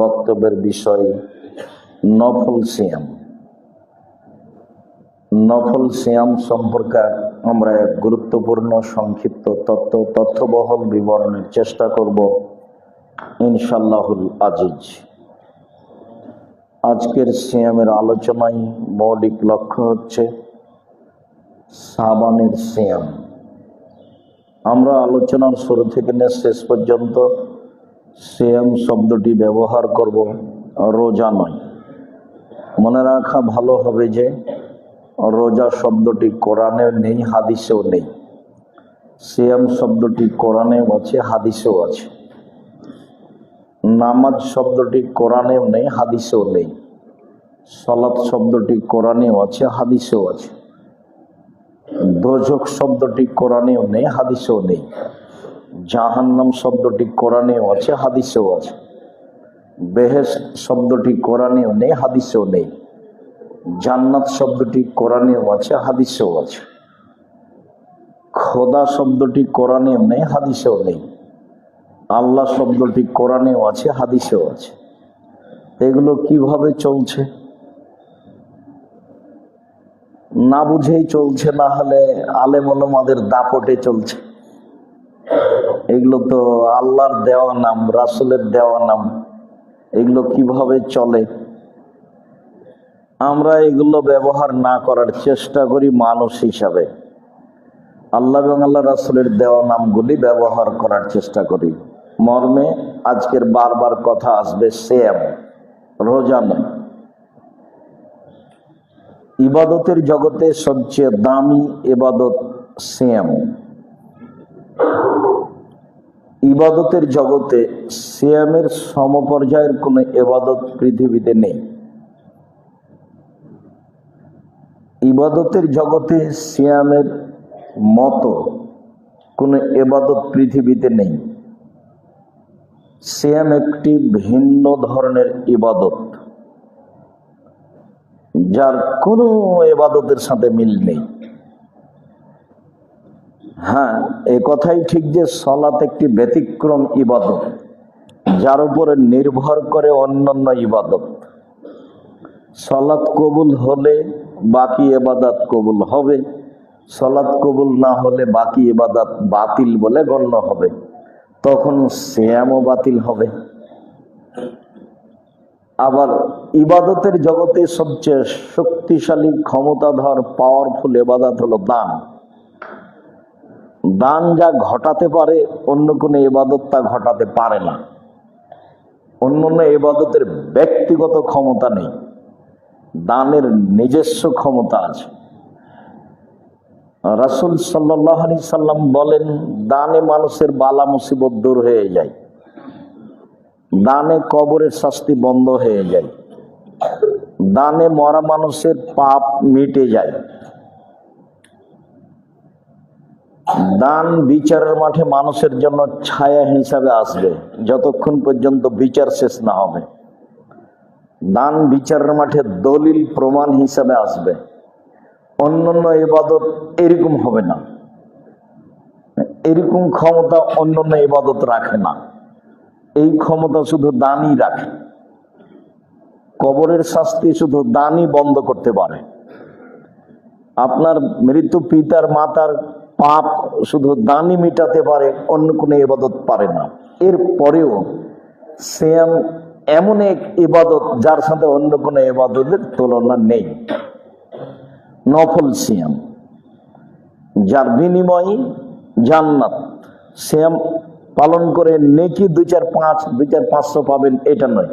বক্তব্যের বিষয় নফল সিয়াম। নফল সিয়াম সম্পর্কে আমরা এক গুরুত্বপূর্ণ সংক্ষিপ্ত তথ্য তথ্যবহল বিবরণের চেষ্টা করব ইনশাল্লাহুল আজিজ। আজকের সিয়ামের আলোচনায় মৌলিক লক্ষ্য হচ্ছে সাবানের সিয়াম। আমরা আলোচনার শুরু থেকে নিয়ে শেষ পর্যন্ত সিয়াম শব্দটি ব্যবহার করব, রোজা নয়। মনে রাখা ভালো হবে যে, রোজা শব্দটি কোরআনেও নেই, হাদিসেও নেই। সিয়াম শব্দটি কোরআনেও আছে, হাদিসেও আছে। নামাজ শব্দটি কোরআনেও নেই, হাদিসেও নেই। সলাৎ শব্দটি কোরআনেও আছে, হাদিসেও আছে। দোজক শব্দটি কোরআনেও নেই, হাদিসেও নেই। জাহান্নাম শব্দটি কোরআনেও আছে, হাদিসেও আছে। বেহেস শব্দটি কোরআনেও নেই, হাদিসেও নেই। জান্নাত শব্দটি কোরআনেও আছে, হাদিসেও আছে। খোদা শব্দটি কোরআনেও নেই, হাদিসেও নেই। আল্লাহ শব্দটি কোরআনেও আছে, হাদিসেও আছে। এগুলো কীভাবে চলছে? না বুঝেই চলছে, না হলে আলেম আমাদের দাপটে চলছে। এগুলো তো আল্লাহর দেওয়া নাম, রাসুলের দেওয়া নাম। এগুলো কীভাবে চলে? আমরা এগুলো ব্যবহার না করার চেষ্টা করি মানুষ হিসাবে। আল্লাহ এবং আল্লাহ রাসুলের দেওয়া নামগুলি ব্যবহার করার চেষ্টা করি। মর্মে আজকের বারবার কথা আসবে সেম রোজা নয়। ইবাদতের জগতে সবচেয়ে দামি ইবাদত সেম ইবাদতের জগতে সিয়ামের সমপর্যায়ের কোনো এবাদত পৃথিবীতে নেই। ইবাদতের জগতে সিয়ামের মতো কোনো এবাদত পৃথিবীতে নেই। সিয়াম একটি ভিন্ন ধরনের ইবাদত, যার কোনো এবাদতের সাথে মিল নেই। হ্যাঁ এ কথাই ঠিক যে সলাত একটি ব্যতিক্রম ইবাদত, যার উপরে নির্ভর করে অন্যান্য ইবাদত। সলাৎ কবুল হলে বাকি এবাদাত কবুল হবে, সলাৎ কবুল না হলে বাকি এবাদাত বাতিল বলে গণ্য হবে। তখন শ্যামও বাতিল হবে। আবার ইবাদতের জগতে সবচেয়ে শক্তিশালী, ক্ষমতাধর পাওয়ারফুল এবাদাত হলো দান। দান যা ঘটাতে পারে, অন্য কোনো এবাদত তা ঘটাতে পারে না। অন্য অন্য এবাদতের ব্যক্তিগত ক্ষমতা নেই। দানের নিজস্ব ক্ষমতা আছে। রাসুল সাল্লাহ সাল্লাম বলেন, দানে মানুষের বালা মুসিবত দূর হয়ে যায়। দানে কবরের শাস্তি বন্ধ হয়ে যায়। দানে মরা মানুষের পাপ মিটে যায়। দান বিচারের মাঠে মানুষের জন্য ছায়া হিসাবে আসবে। যতক্ষণ পর্যন্ত বিচার শেষ না হবে। দান বিচারের মাঠে দলিল প্রমাণ হিসাবে আসবে। অন্যান্য ইবাদত এরকম হবে না। এরকম ক্ষমতা অন্যান্য ইবাদত রাখে না। এই ক্ষমতা শুধু দানই রাখে। কবরের শাস্তি শুধু দানই বন্ধ করতে পারে। আপনার মৃত্যু পিতার মাতার পাপ শুধু দানই মিটাতে পারে, অন্য কোনো ইবাদত পারে না। এর পরেও শ্যাম এমন এক ইবাদত যার সাথে অন্য কোনো ইবাদতের তুলনা নেই। নফল সিয়াম, যার বিনিময় জান্নাত। শ্যাম পালন করে নেকি দুই চার পাঁচ, দুই চার পাঁচশো পাবেন, এটা নয়।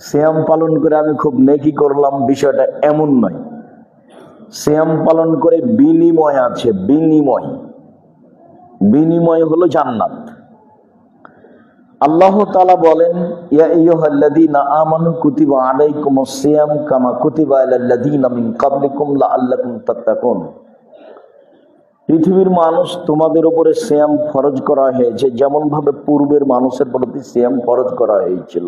শ্যাম পালন করে আমি খুব নেকি করলাম, বিষয়টা এমন নয়। শ্যাম পালন করে বিনিময় আছে, বিনিময়। বিনিময় হলো জান্নাত। আল্লাহ তালা বলেন আমানু কামা পৃথিবীর মানুষ তোমাদের উপরে শ্যাম ফরজ করা হয়েছে যেমন ভাবে পূর্বের মানুষের প্রতি শ্যাম ফরজ করা হয়েছিল।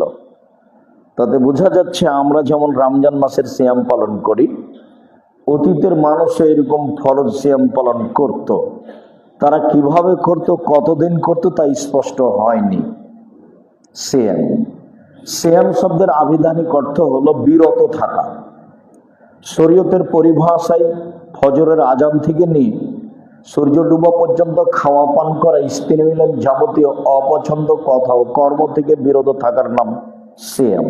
তাতে বোঝা যাচ্ছে আমরা যেমন রমজান মাসের শ্যাম পালন করি অতীতের মানুষও এরকম ফরজ শ্যাম পালন করত। তারা কীভাবে করত, কতদিন করত তা স্পষ্ট হয়নি। শ্যাম সিয়াম শব্দের আবিধানিক অর্থ হলো বিরত থাকা। শরীয়তের পরিভাষায় ফজরের আজান থেকে নিয়ে সূর্য ডুবা পর্যন্ত খাওয়া পান করা স্ত্রী মিলেন যাবতীয় অপছন্দ কথা ও কর্ম থেকে বিরত থাকার নাম সিয়াম।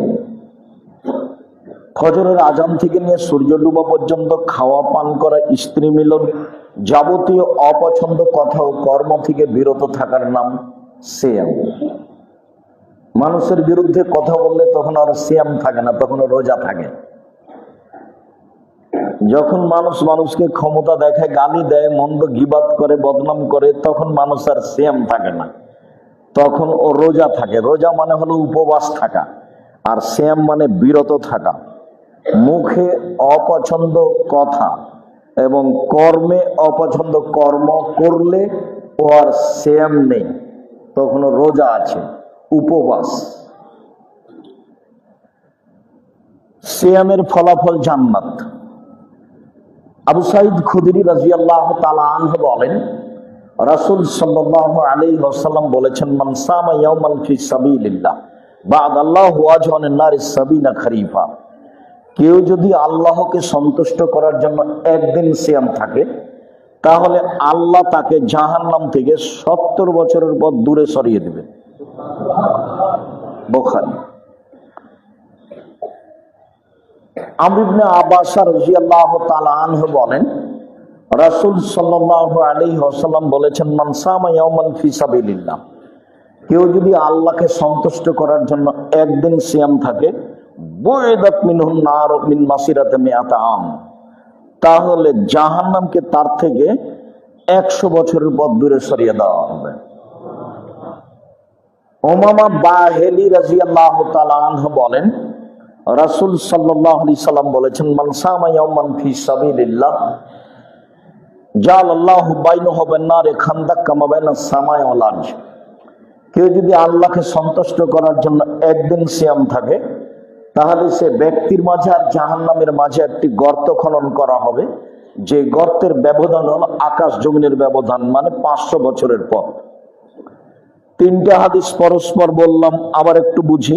ফজরের আজান থেকে নিয়ে সূর্য ডুবা পর্যন্ত খাওয়া, পান করা, স্ত্রী মিলন যাবতীয় অপছন্দ কথা ও কর্ম থেকে বিরত থাকার নাম সিয়াম। মানুষের বিরুদ্ধে কথা বললে তখন আর সিয়াম থাকে না, তখন রোজা থাকে। যখন মানুষ মানুষকে ক্ষমতা দেখায়, গালি দেয়, মন্দ গিবাদ করে, বদনাম করে, তখন মানুষ আর সিয়াম থাকে না। তখন ও রোজা থাকে। রোজা মানে হলো উপবাস থাকা। আর শ্যাম মানে বিরত থাকা। মুখে অপছন্দ কথা এবং কর্মে অপছন্দ কর্ম করলে ও আর শ্যাম নেই তখন ও রোজা আছে, উপবাস। শ্যামের ফলাফল জান্নাত। আবু সাইদ খুদরি রাজিয়াল্লাহ তালা আনহ বলেন, রাসূল সাল্লাল্লাহু আলাইহি ওয়াসাল্লাম বলেছেন, মান সামা ইয়াওমান ফি সাবিলিল্লাহ বাদ আল্লাহু আজহানের নারী সাবিনা খরিফা। কেউ যদি আল্লাহকে সন্তুষ্ট করার জন্য একদিন সিয়াম থাকে, তাহলে আল্লাহ তাকে জাহান্নাম থেকে সত্তর বছরের পর দূরে সরিয়ে দেবে। বোখারি। বলেন ওয়াসাল্লাম বলেছেন কেউ যদি আল্লাহকে সন্তুষ্ট করার জন্য একদিন সিয়াম থাকে তাহলে জাহান্নামকে তার থেকে একশো বছরের পর দূরে সরিয়ে দেওয়া হবে। ওমামা বাহেলি আনহু বলেন, রাসূল সাল্লাম বলেছেন, মান সামা ফি জাল আল্লাহ হবেন না রে খান্দাক কামাবেন ওলাজ কেউ যদি আল্লাহকে সন্তুষ্ট করার জন্য একদিন সিয়াম থাকে তাহলে সে ব্যক্তির মাঝে আর জাহান্নামের মাঝে একটি গর্ত খনন করা হবে। যে গর্তের ব্যবধান হল আকাশ জমিনের ব্যবধান মানে পাঁচশো বছরের পর তিনটা হাদিস পরস্পর বললাম, আবার একটু বুঝি।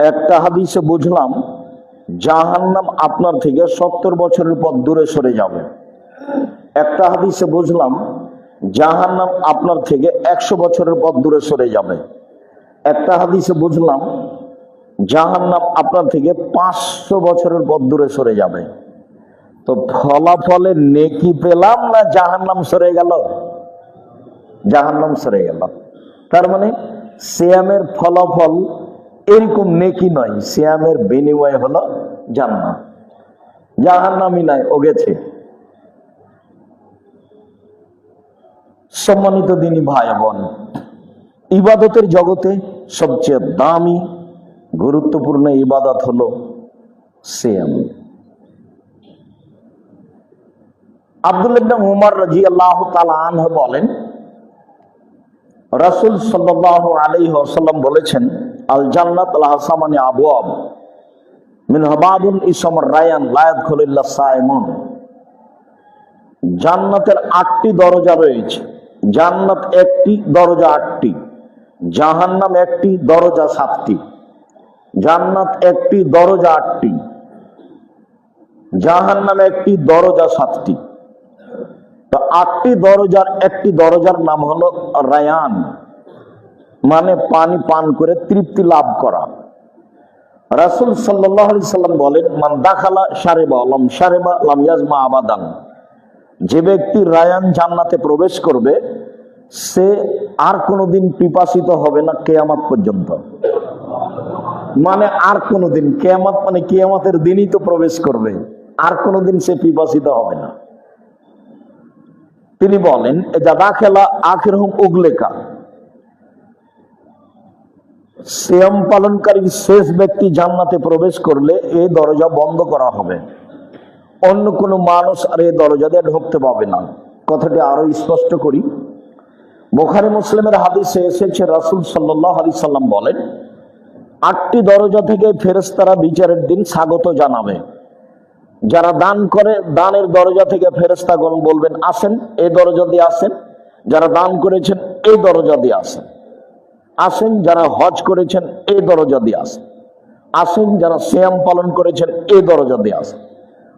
একটা হাদিসে বুঝলাম, জাহান্নাম আপনার থেকে সত্তর বছরের পর দূরে সরে যাবে। একটা হাদিসে বুঝলাম, জাহান্নাম আপনার থেকে একশো বছরের পর দূরে সরে যাবে। একটা হাদিসে বুঝলাম জাহান্নাম আপনার থেকে পাঁচশো বছরের পর দূরে সরে যাবে। তো ফলাফলে নেকি পেলাম না জাহান্নাম সরে গেল? জাহান্নাম সরে গেল। তার মানে সিয়ামের ফলাফল এরকম নেকি নয়, সিয়ামের বিনিময় হলো জান্নাত। জাহান্নামই নাই, ও গেছে। সম্মানিত দিনী ভাই বোন, ইবাদতের জগতে সবচেয়ে দামি গুরুত্বপূর্ণ ইবাদত হলো সিয়াম। আব্দুল্লাহ উমর রাজি আল্লাহ আনহ বলেন, রাসূল সাল্লাল্লাহু আলাইহি ওয়াসাল্লাম বলেছেন, আল জান্নাত আল হাসামানি আবওয়াব মিন হাবাবুন ইসমর রায়ান লায়াত খলিল্লাহ সাইমুন জান্নাতের আটটি দরজা রয়েছে। জান্নাত একটি, দরজা আটটি। জাহান্নাম একটি, দরজা সাতটি। জান্নাত একটি দরজা আটটি। জাহান্নাম একটি দরজা সাতটি। তো আটটি দরজার একটি দরজার নাম হলো রায়ান। মানে পানি পান করে তৃপ্তি লাভ করা। রাসুল সাল্লাহ সাল্লাম বলেন, মান দাখালা সারেবা লম সারেবা লাম আবাদান। যে ব্যক্তি রায়ান জান্নাতে প্রবেশ করবে, সে আর কোনোদিন পিপাসিত হবে না কেয়ামাত পর্যন্ত। মানে আর কোনোদিন কেয়ামাত মানে কেয়ামাতের দিনই তো প্রবেশ করবে। আর কোনোদিন সে পিপাসিত হবে না। তিনি বলেন খেলা আখের হোক উগলেকা। সিয়াম পালনকারী শেষ ব্যক্তি জান্নাতে প্রবেশ করলে এই দরজা বন্ধ করা হবে। অন্য কোনো মানুষ আর এই দরজা দিয়ে ঢুকতে পাবে না। কথাটি আরও স্পষ্ট করি। বোখারি মুসলিমের হাদিসে এসেছে, রাসুল সাল্লাহ আলি সাল্লাম বলেন আটটি দরজা থেকে ফেরেস্তারা বিচারের দিন স্বাগত জানাবে। যারা দান করে, দানের দরজা থেকে ফেরেস্তাগণ বলবেন, আসেন, এই দরজা দিয়ে আসেন। যারা দান করেছেন, এই দরজা দিয়ে আসেন। আসেন, যারা হজ করেছেন, এই দরজা দিয়ে আসেন। আসেন, যারা শ্যাম পালন করেছেন, এই দরজা দিয়ে আসেন।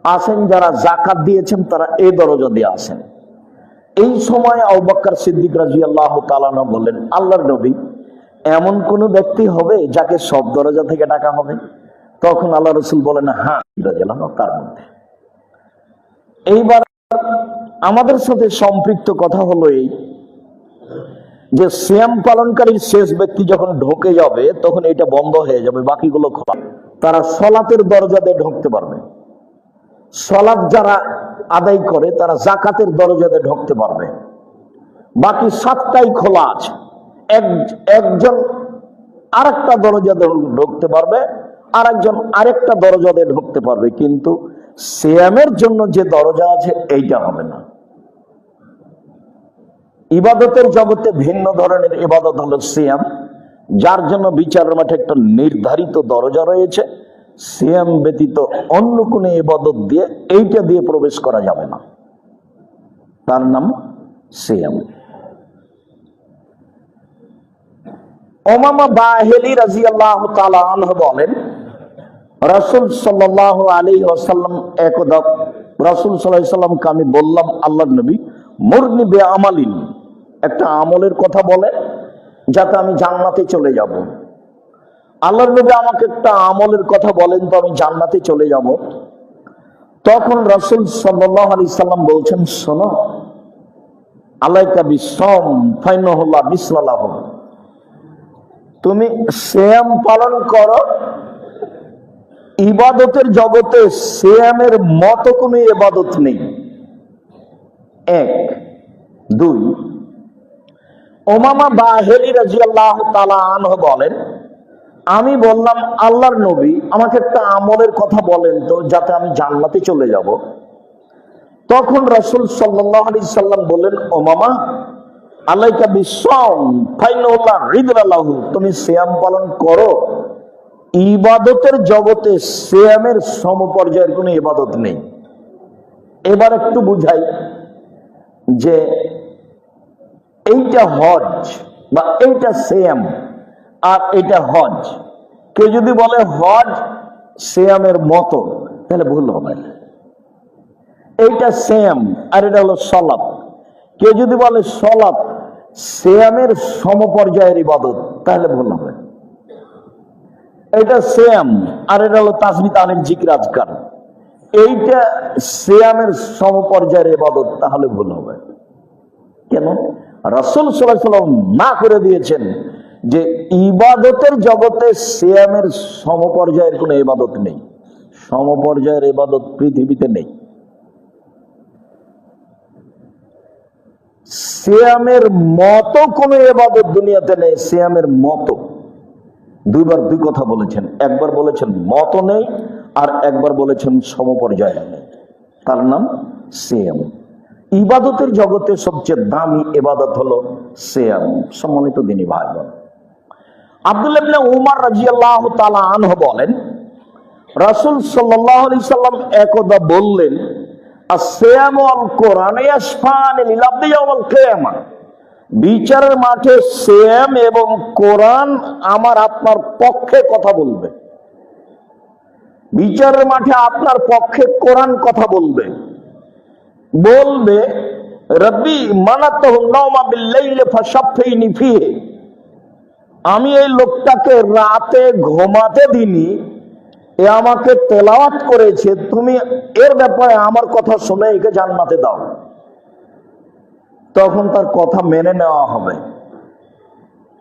আসেন, যারা জাকাত দিয়েছেন, তারা এই দরজা দিয়ে আসেন। এই সময় আউবাক্কার সিদ্দিক রাজি আল্লাহ তালানা বললেন, আল্লাহর নবী এমন কোন ব্যক্তি হবে যাকে সব দরজা থেকে ডাকা হবে? তখন আল্লাহ রসুল বলেন হ্যাঁ তার মধ্যে। এইবার আমাদের সাথে সম্পৃক্ত কথা হলো এই যে শ্যাম পালনকারীর শেষ ব্যক্তি যখন ঢোকে যাবে, তখন এটা বন্ধ হয়ে যাবে, বাকিগুলো খোলা। তারা সলাতের দরজা দিয়ে ঢুকতে পারবে। সলাৎ যারা আদায় করে, তারা জাকাতের দরজাতে ঢুকতে পারবে। বাকি সাতটাই খোলা আছে। এক, একজন আরেকটা দরজাতে ঢুকতে পারবে আর একজন আরেকটা দরজাতে ঢুকতে পারবে, কিন্তু সিয়ামের জন্য যে দরজা আছে এইটা হবে না। ইবাদতের জগতে ভিন্ন ধরনের ইবাদত হলো সিয়াম, যার জন্য বিচারের মাঠে একটা নির্ধারিত দরজা রয়েছে। সিয়াম ব্যতীত অন্য কোনো ইবাদত দিয়ে এইটা দিয়ে প্রবেশ করা যাবে না। তার নাম সিয়াম। আল্লাহ বলেন আলী আমি বললাম আল্লাহ নবী, মুরনি বে আমালিন একটা আমলের কথা বলে যাতে আমি জান্নাতে চলে যাব। আল্লাহ নবী আমাকে একটা আমলের কথা বলেন, তো আমি জান্নাতে চলে যাব। তখন রসুল সাল্লাহ আলি সাল্লাম বলছেন, শোনো, আলাইকা বিশ্বম ফাইনহল্লা বিসলাহ তুমি শ্যাম পালন করো। ইবাদতের জগতে শ্যামের মতো কোনো ইবাদত নেই। এক। দুই। ওমামা বাহেলি রাজিয়াল্লাহ তালা আনহ বলেন, আমি বললাম, আল্লাহর নবী আমাকে একটা আমলের কথা বলেন তো, যাতে আমি জান্নাতে চলে যাব। তখন রসুল সাল্লাহ আলি সাল্লাম বললেন, ওমামা আল্লাহকা বিশ্বম ফাইনুল্লাহ তুমি শ্যাম পালন করো। ইবাদতের জগতে শ্যামের সমপর্যায়ের কোনো ইবাদত নেই। এবার একটু বুঝাই যে এইটা হজ বা এইটা শ্যাম আর এটা হজ। কেউ যদি বলে হজ শ্যামের মতো, তাহলে ভুল হবে। এইটা শ্যাম আর এটা হলো সলাপ। কেউ যদি বলে সলাপ শ্যামের সমপর্যায়ের ইবাদত, তাহলে ভুল হবে এটা শ্যাম, আর এটা হলো তাসমি তানের জিকির আজকার। এইটা শ্যামের সমপর্যায়ের ইবাদত, তাহলে ভুল হবে। কেন? রসুল সাল্লাম না করে দিয়েছেন যে ইবাদতের জগতে শ্যামের সমপর্যায়ের কোনো ইবাদত নেই। সমপর্যায়ের ইবাদত পৃথিবীতে নেই। শ্যামের মতো কোনো এবাদত দুনিয়াতে নেই শ্যামের মতো। দুইবার দুই কথা বলেছেন। একবার বলেছেন মতো নেই, আর একবার বলেছেন সমপর্যায়ে নেই। তার নাম শ্যাম ইবাদতের জগতে সবচেয়ে দামি এবাদত হলো শ্যাম সম্মানিত দিনী ভাই বোন আব্দুল্লাহ উমার রাজি আল্লাহ তালা আনহ বলেন, রাসুল সাল্লাহ আলি সাল্লাম একদা বললেন বিচারের মাঠে শ্যাম এবং কোরআন আমার আপনার পক্ষে কথা বলবে। বিচারের মাঠে আপনার পক্ষে কোরআন কথা বলবে। বলবে, রব্বি মানাত আমি এই লোকটাকে রাতে ঘুমাতে দিনি এ আমাকে তেলাওয়াত করেছে, তুমি এর ব্যাপারে আমার কথা শুনে একে জান্নাতে দাও। তখন তার কথা মেনে নেওয়া হবে।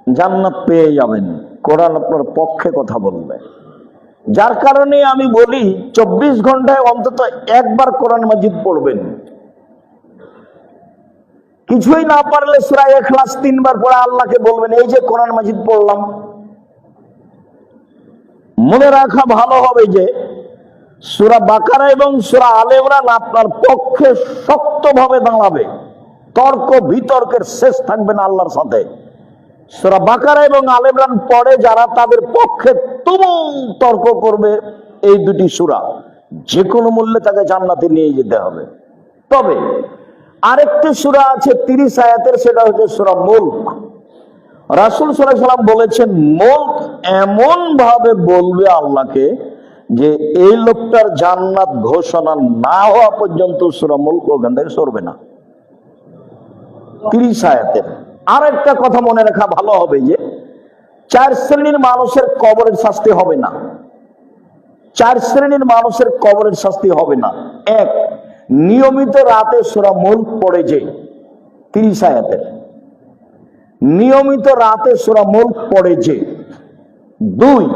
জান্নাত পেয়ে যাবেন, কোরআন আপনার পক্ষে কথা বলবে। যার কারণে আমি বলি, চব্বিশ ঘন্টায় অন্তত একবার কোরআন মাজিদ পড়বেন। কিছুই না পারলে সুরাই এখলাস তিনবার পড়ে আল্লাহকে বলবেন, এই যে কোরআন মাজিদ পড়লাম মনে রাখা ভালো হবে যে সুরা বাকারা এবং সুরা আলেমরান আপনার পক্ষে শক্তভাবে দাঁড়াবে। তর্ক, বিতর্কের শেষ থাকবে না আল্লাহর সাথে। সুরা বাকারা এবং আলেমরান পড়ে যারা তাদের পক্ষে তুমুল তর্ক করবে, এই দুটি সুরা যে কোনো মূল্যে তাকে জান্নাতে নিয়ে যেতে হবে। তবে আরেকটি সুরা আছে তিরিশ আয়াতের, সেটা হচ্ছে সুরা মুল্ক। রাসুল সাল্লাম বলেছেন, মুল্ক এমন ভাবে বলবে আল্লাহকে যে, এই লোকটার জান্নাত ঘোষণা না হওয়া পর্যন্ত সুরা মুল্ক ওখান থেকে সরবে না। আয়াতের। আর একটা কথা মনে রাখা ভালো হবে যে, চার শ্রেণির মানুষের কবরের শাস্তি হবে না। চার শ্রেণির মানুষের কবরের শাস্তি হবে না। এক, নিয়মিত রাতে সুরা মুল্ক পড়ে যে, তিরিশ আয়াতের। নিয়মিত রাতে সুরা মুল্ক পড়ে যে। দুই,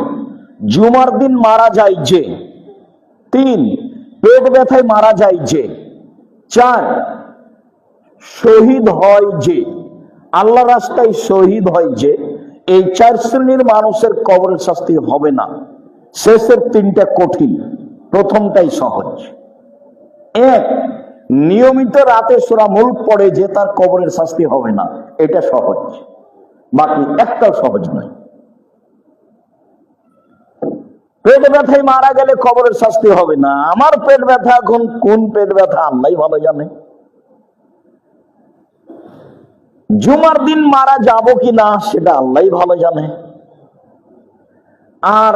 জুমার দিন মারা যায় যে। তিন, পেট ব্যথায় মারা যায় যে। চার, শহীদ হয় যে। আল্লাহ রাস্তায় শহীদ হয় যে। এই চার শ্রেণির মানুষের কবরের শাস্তি হবে না। শেষের তিনটা কঠিন, প্রথমটাই সহজ। এক নিয়মিত রাতে সোরা মুল্ক পড়ে যে তার কবরের শাস্তি হবে না, এটা সহজ। বাকি একটাও সহজ নয়। পেট ব্যথায় মারা গেলে কবরের শাস্তি হবে না। আমার পেট ব্যথা এখন কোন পেট ব্যথা আল্লাহ ভালো জানে। জুমার দিন মারা যাব কি না, সেটা আল্লাহ ভালো জানে। আর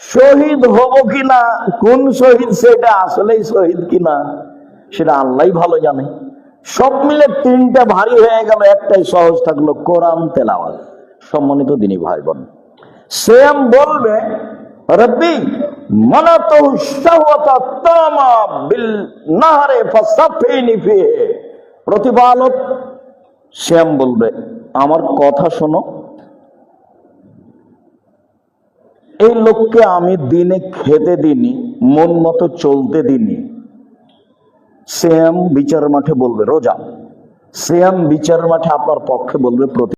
শহীদ হব কিনা কোন শহীদ সেটা আসলেই শহীদ কিনা সেটা আল্লাহ ভালো জানে। সব মিলে তিনটা ভারী হয়ে গেল, একটাই সহজ থাকল কোরআন তেলাওয়াত। সম্মানিত দিনী ভাই বোন সেম বলবে প্রতিপালক শ্যাম বলবে, আমার কথা শোনো। এই লোককে আমি দিনে খেতে দিনি মন মতো চলতে দিনি শ্যাম বিচার মাঠে বলবে রোজা। সেম বিচার মাঠে আপনার পক্ষে বলবে প্রতি